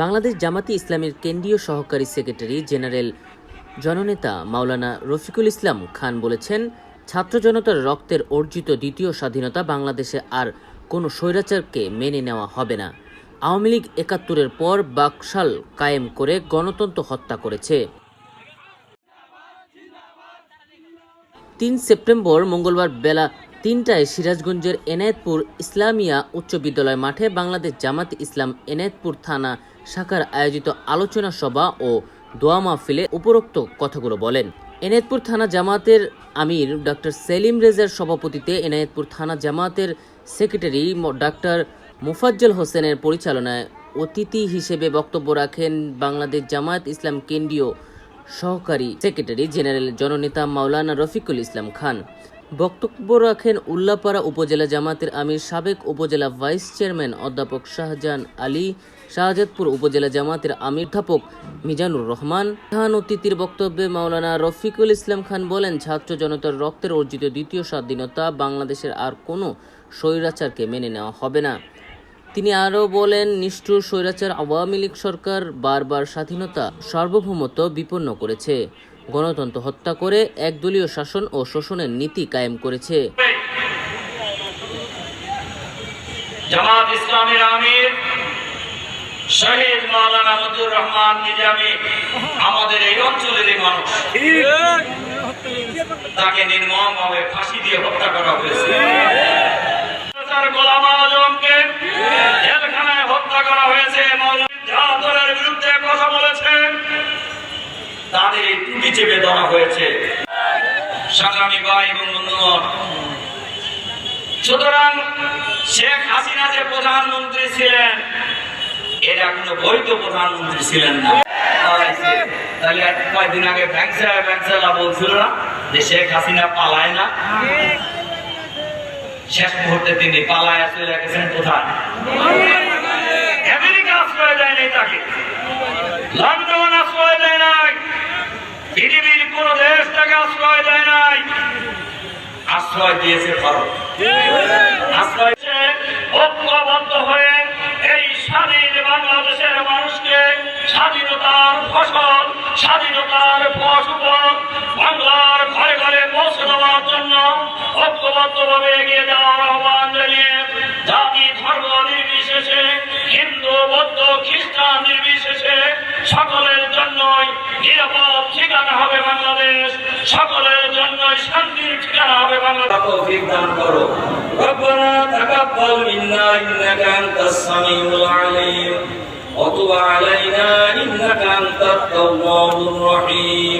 বাংলাদেশ জামাতি ইসলামের কেন্দ্রীয় সহকারী সেক্রেটারি জেনারেল জননেতা মাওলানা রফিকুল ইসলাম খান বলেছেন, ছাত্র জনতার রক্তের অর্জিত দ্বিতীয় স্বাধীনতা বাংলাদেশে আর কোনো স্বৈরাচারকে মেনে নেওয়া হবে না। আওয়ামী লীগ একাত্তরের পর বাকশাল কায়েম করে গণতন্ত্র হত্যা করেছে। তিন সেপ্টেম্বর মঙ্গলবার বেলা তিনটায় সিরাজগঞ্জের এনায়েতপুর ইসলামিয়া উচ্চ বিদ্যালয় মাঠে বাংলাদেশ জামাত ইসলাম এনায়েতপুর থানা শাখার আয়োজিত আলোচনা সভা ও দোয়া মাহফিলে উপরোক্ত কথাগুলো বলেন। এনায়েতপুর থানা জামাতের আমির ডক্টর সেলিম রেজার সভাপতিতে এনায়েতপুর থানা জামাতের সেক্রেটারি ডাক্তার মুফাজ্জল হোসেনের পরিচালনায় অতিথি হিসেবে বক্তব্য রাখেন বাংলাদেশ জামায়াত ইসলাম কেন্দ্রীয় সহকারী সেক্রেটারি জেনারেল জননেতা মাওলানা রফিকুল ইসলাম খান। বক্তব্য রাখেন উল্লাপাড়া উপজেলা জামাতের আমির সাবেক উপজেলা ভাইস চেয়ারম্যান অধ্যাপক শাহজাহান আলী, শাহজাদপুর উপজেলা জামাতের আমির অধ্যাপক মিজানুর রহমান। প্রধান অতিথির বক্তব্যে মাওলানা রফিকুল ইসলাম খান বলেন, ছাত্র জনতার রক্তের অর্জিত দ্বিতীয় স্বাধীনতা বাংলাদেশের আর কোনো স্বৈরাচারকে মেনে নেওয়া হবে না। তিনি আরও বলেন, নিষ্ঠুর স্বৈরাচার আওয়ামী লীগ সরকার বারবার স্বাধীনতা সার্বভৌমত্ব বিপন্ন করেছে। গণতন্ত্র হত্যা করে একদলীয় শাসন ও শোষণের নীতি কায়েম করেছে। জামাত ইসলামের আমির শহীদ মাওলানা মতুর রহমান নিজামী আমাদের এই অঞ্চলেরই মানুষ। তাকে নির্মমভাবে ফাঁসি দিয়ে হত্যা করা হয়েছে। গোলাম আজমকে জেলখানায় হত্যা করা হয়েছে মৌলভী জাহাদরের বিরুদ্ধে কথা বলেছেন এই চেপে ধরা হয়েছে। ভাই এবং বন্ধুগণ, সুতরাং শেখ হাসিনা যে প্রধানমন্ত্রী ছিলেন বৈধ প্রধানমন্ত্রী ছিলেন না। পালায় না? শেষ মুহূর্তে তিনি পালায় গেছেন আশ্রয় তাকে। লন্ডন আশ্রয় দেয় নাই পৃথিবীর কোন দেশ তাকে আশ্রয় দেয় নাই। আশ্রয় দিয়েছে ভারত। জন্য ঐক্যবদ্ধভাবে এগিয়ে যাওয়ার আহ্বান জানিয়ে জাতি ধর্ম নির্বিশেষে, হিন্দু, বৌদ্ধ, খ্রিস্টান নির্বিশেষে সকলের জন্যই নিরাপদ ঠিকানা হবে বাংলাদেশ সকলের জন্যই শান্তির ঠিকানা হবে বাংলাদেশ তৌফিক দান করো ربنا تقبل منا انك انت السميع العليم وتب علينا انك انت التواب الرحيم